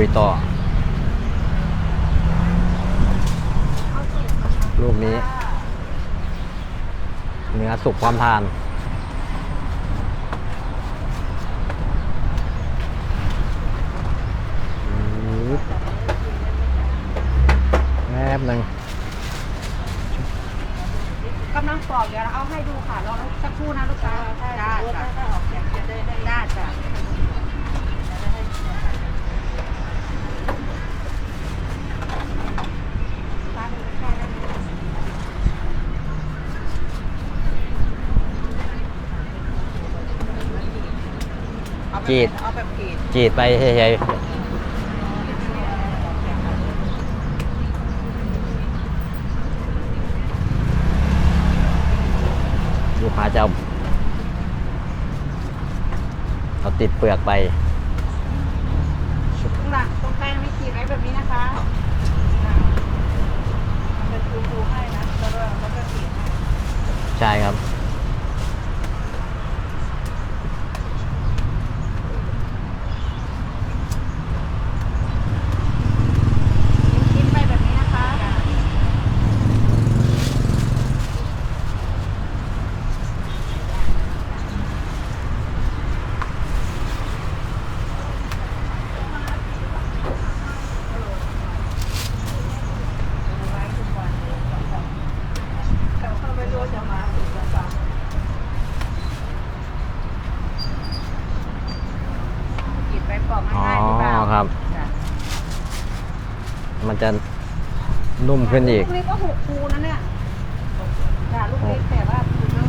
ลุยต่อ ลูกนี้ เนื้อสุกความทานอืดแป๊บหนึ่งกำลังปอกเดี๋ยวเราเอาให้ดูค่ะรอสักครู่นะลูกค้าจ้าจ้าจ้าจ้าเอาแบบ จีดเอาแบบกรีดจีดไปเฉยๆลูกค้าจะเอาเอาติดเปลือกไปตรงหลังตรงกลางไม่กรีดไว้แบบนี้นะคะเป็นฟูๆให้นะแล้วก็แล้วก็กรีดให้ใช่ครับ ชิ้นๆไปแบบนี้นะคะ กรีดไปปอก อ๋อ ง่ายๆหรือเปล่า ครับ จ้ะ มัน จะนุ่มขึ้นอีก ลูกนี้ก็หกภูนะเนี่ยจ้ะลูกเล็กแต่ว่าภูเนอะ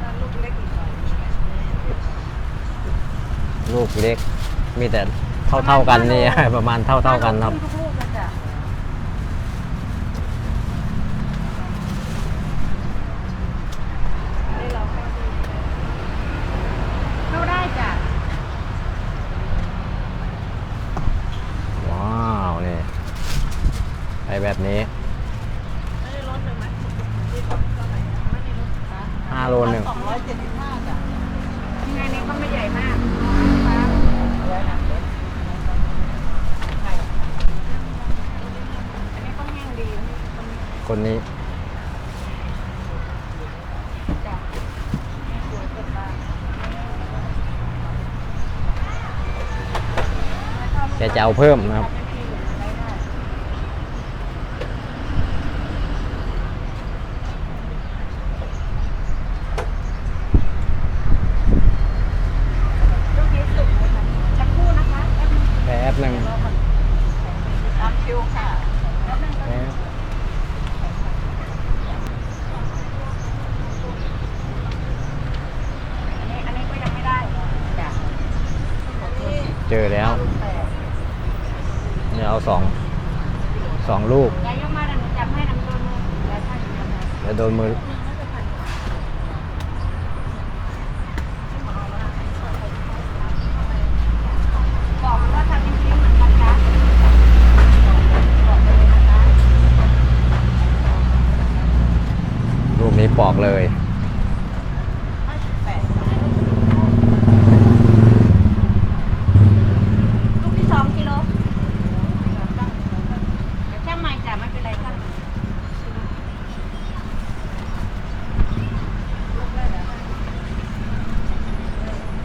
ถ้าลูกเล็กอีกหน่อยลูกเล็ก มีแต่เท่าเท่าๆกันนี่ ประมาณเท่าเท่าๆกันครับทุกลูกเลยจ้ะเข้าได้จ้ะ ว้าวนี่ไปแบบนี้ ไม่ได้ลดเลยไหมที่บอกเท่าไหร่อะไม่ได้ลดค่ะ ห้า โลหนึ่งสองร้อยเจ็ดสิบห้าจ้ะยังไงนี่ก็ไม่ใหญ่มากนะคะเอาไว้นะใช่อันนี้ก็แห้งดีตรงนี้คนนี้จะเกินไปแกจะเอาเพิ่มนะครับ ลูกนี้สุกเลยค่ะสักครู่นะคะแป๊บนึง แป๊บหนึ่ง รอก่อนตามคิวค่ะแป๊บนึงแป๊บ แป๊ นึง บ อันนี้อันนี้ก็ยังไม่ได้จ้ะ เจอแล้ว เนี่ยเอาสองสองลูกยายยกมาเดี๋ยวหนูจับให้นำตัวมือยายท่านจับให้แล้วโดนมือบอกว่าทำจริงๆเหมือนกันนะบอกเลยนะคะ ลูกนี้ปอกเลย แปดลูกที่สองกิโลเดี๋ยวช่างใหม่จ้ะไม่เป็นไรช่างใหม่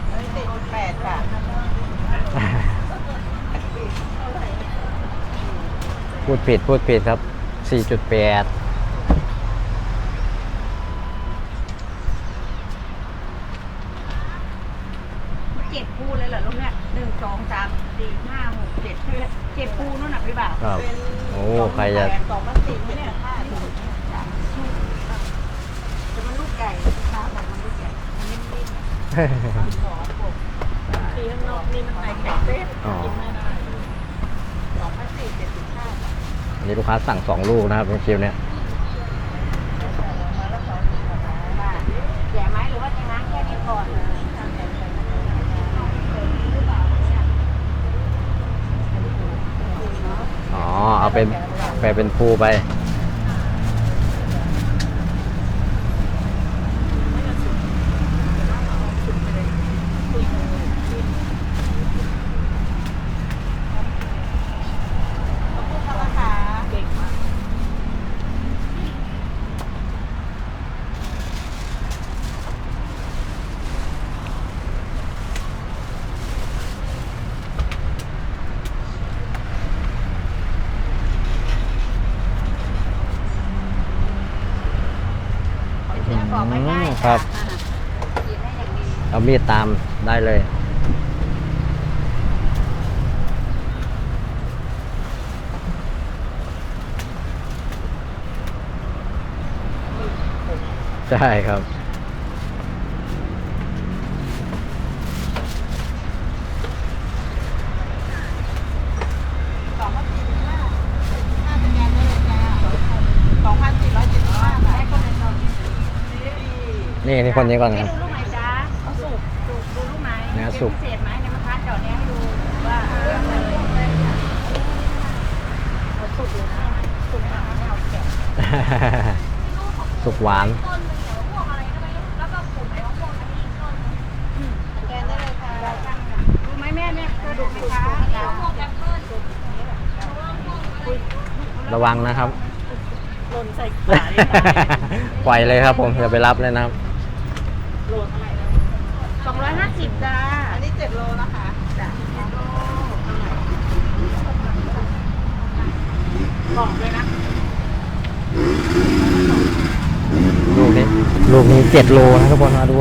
เอ้ยสี่จุดแปดจ้ะ พูดผิดพูดผิดครับ 4.8เจ็ดปูเลยเหรอลูกเนี่ยหนึ่งสองสามสี่ห้าหกเจ็ดใช่ไหมเจ็ดปูนู่นน่ะพี่บ่าวครับ โอ้ใครจะสองพลาสติกไหมเนี่ยห้าถุงจ้ะแต่มันลูกไก่ข้าวบอกมันลูกไก่มันนิ่มๆขอปกตีข้างนอกนี่มันไข่แข็งเต้นอ๋อกินไม่ได้สองพันสี่เจ็ดสิบห้าบาท อันนี้ลูกค้าสั่งสองลูกนะครับในคิวเนี่ยมาแล้วสองสิบบาทบาทแย่ไหมหรือว่าจะง้างแค่นี้ก่อนนะทำแต่หรือเปล่าเนี่ยอ๋อ เอาเป็นไปเป็นภูไป เป อกง่ายอืมๆครับอ่ากินได้อย่างดีเอามีดตามได้เลย ใช่ครับ สองพันสี่สิบห้าห้าสแกนได้เลยจ้าสองพันสี่ร้อยเจ็ดสิบห้าบาทให้คนในซองที่ซื้อ นี่นี่คนนี้ก่อนคให้รับดูลูกไหนจ๊ะเอาสุกสุกดูลูกไหนเนื้อสุก เป็นพิเศษไหมในมะพร้าวเจาะเนี้ยให้ดูว่าเลือกเลยเอาสุกเลยนะสุกนะคะไม่เอาแกะสุกหวานสแกนได้เลยค่ะดูไหมแม่แม่กระดูกไหมคะระวังนะครับ หล่นใส่ขาปล่อยเลยครับผมอย่าไปรับเลยนะครับ โลเท่าไหร่นะสองร้อยห้าสิบจ้าอันนี้เจ็ดโลนะคะจ้ะเจ็ดโลกล่องด้วยนะลูกนี้ลูกนี้เจ็ดโลนะทุกคนมาดู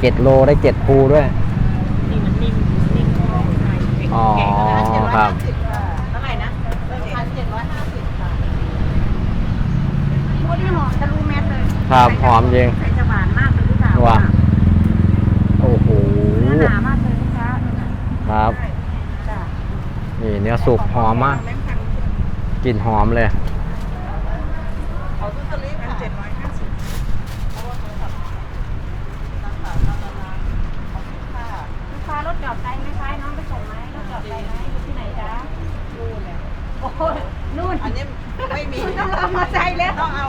เจ็ดโลได้เจ็ดภูด้วย นี่มันนิ่มนิ่มมากใช่อ๋อครับ เท่าไหร่นะพันเจ็ดร้อยห้าสิบค่ะพูดที่หอมทะลุแมสเลยครับหอมจริง วว่าโอ้โห เนื้อหนามากเลยนะคะนั่นน่ะครับจ้ะนี่เนื้อสุกหอมมากกลิ่นหอมเลย เขาตุ้สลิปเจ็ดร้อยห้าสิบลูกค้ารถจอดไกลไหมคะน้องไปส่งไหมรถจอดไกลไหมอยู่ที่ไหนจ๊ะนู่นเลยโอ้ยนู่น อันนี้ไม่มี ต้องรอมาใจแล้ว ต้องเอา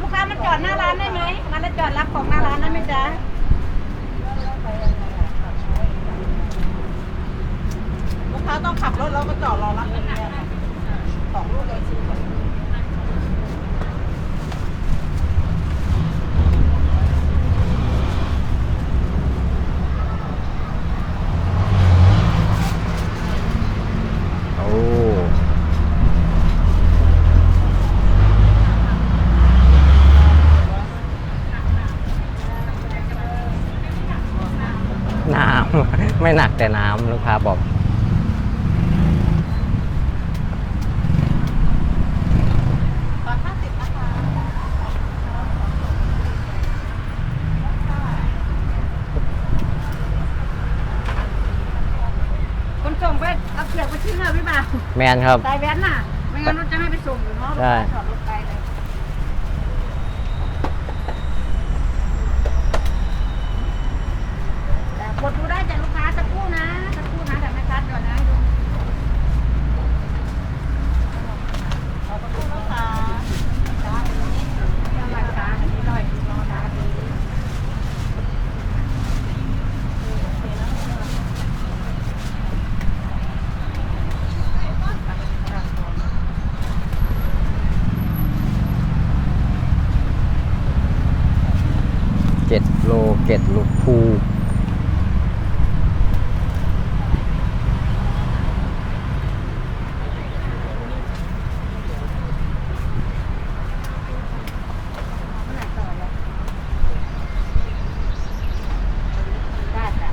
ลูกค้ามาจอดหน้าร้านได้ไหมมาแล้วจ อดรับของหน้าร้านได้ไหมจ๊ะลูกค้าต้องขับรถแล้วก็จอดรอรับเงินเนี่ยสองลูกเลยสิโอ้น้ำ ไม่หนักแต่น้ำลูกค้าบอก คนส่งไปเอาเผือกไปทิ้งเลยพี่บ่าวแมนครับ สายแว้นน่ะ ไม่งั้นรถจะให้ไปส่งอยู่เนาะใช่จอดรถไกลเลยแต่กดดูได้จากลูกค้าสักครู่นะสักครู่นะแต่ไม่คัดก่อนนะดู ขอบคุณนะคะ เรื่องราคาอันนี้ร้อยรอดาดี เจ็ดโลเจ็ดลูกภู เมื่อไหร่ต่อเลยได้จ้ะ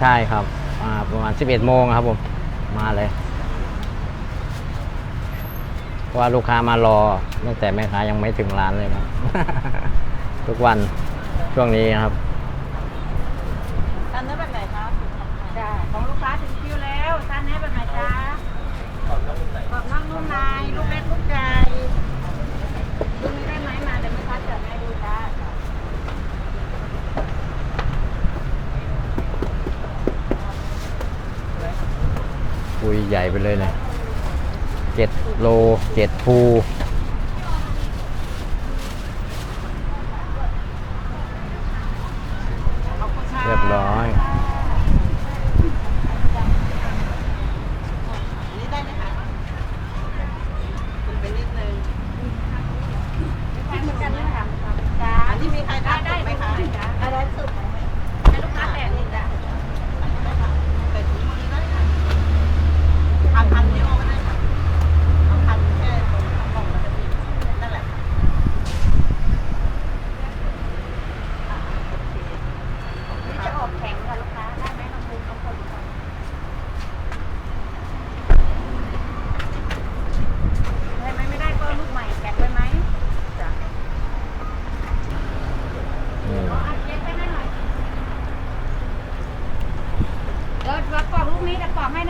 ใช่ครับอ่าประมาณ 11โมงครับผมมาเลยว่าลูกค้ามารอตั้งแต่แม่ค้ายังไม่ถึงร้านเลยครับ ทุกวันช่วงนี้ครับอันนั้นแบบไหนคะจ้าของลูกค้าถึงคิวแล้วทานแน่แบบไหนจ๊ะกอบนอกนุ่มนกรอบนอกนุ่มในลูกเล็กลูกใหญ่ดูนี้ได้ไหมมาเดี๋ยวไม่คัดจัดให้ดูจ้า ปุ ยใหญ่ไปเลยเนี่ยเจ็ดโลเจ็ดภู ขอบคุณค่ะ เรียบร้อย อันนี้ได้ไหมคะคุณไปนิดนึง ใช้เหมือนกันไหมคะจ้า อันนี้มีใคร ได้ ได้ ได้ ไหมคะ จ้าอะไรสุดให้ลูกค้าแตะนี่จ้ะ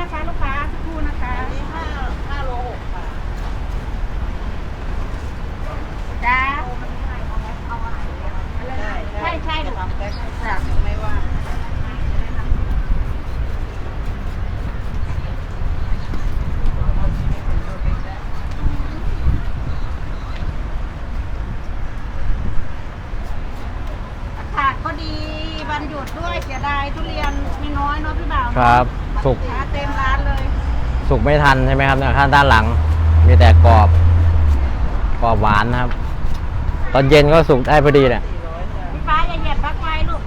นะคะ ลูกค้าสักครู่นะคะ อันนี้ห้าห้าโลหกค่ะ จ้า ได้ ใช่ใช่ลูก ทำได้ค่ะไม่ว่า อากาศก็ดีวันหยุดด้วยเสียดายทุเรียนมีน้อยเนาะพี่บ่าว ครับสุกหาเต็มร้านเลยสุกไม่ทันใช่ไหมครับเนี่ยข้างด้านหลัง มีแต่กรอบกรอบหวานนะครับ ตอนเย็นก็สุกได้พอดีแหละพี่ฟ้าอย่าเหยียบปลั๊กไฟลูก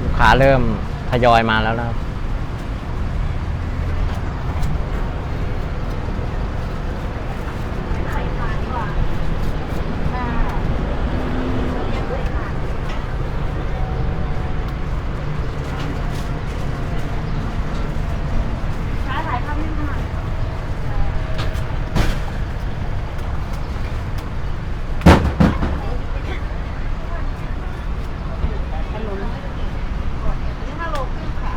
ลูกค้าเริ่มทยอยมาแล้วนะครับ ฟ้าถ่ายภาพนิ่งหน่อย อันนี้ห้าโลครึ่งค่ะ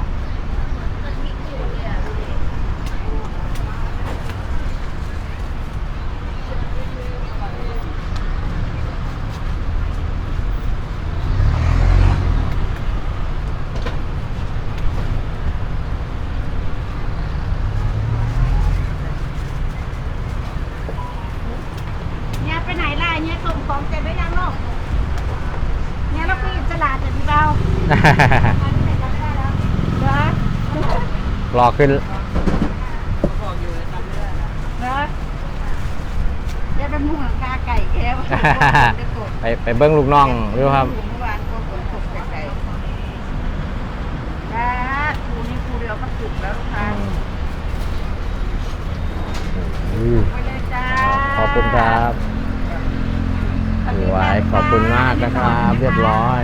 เนี่ยไปไหนล่ะเนี่ยส่งของเสร็จหรือยังลูกเนี่ยเราคุยอิสระแต่พี่เบาเหรอ รอขึ้นบอกอยู่เลยจำไม่ได้นะเหรอจะเป็นหมูหลังคาไก่แก้วจะกดไปไปเบิ้งลูกน้องดูครับ เมื่อวานก็ฝนตกแต่ไก่จ้าครูนี่ครูเดียวก็สุกแล้วลูกค้าอืมไปเลยจ้าขอบคุณครับสวัสสดีวยค่ะขอบคุณมากนะครับ เรียบร้อย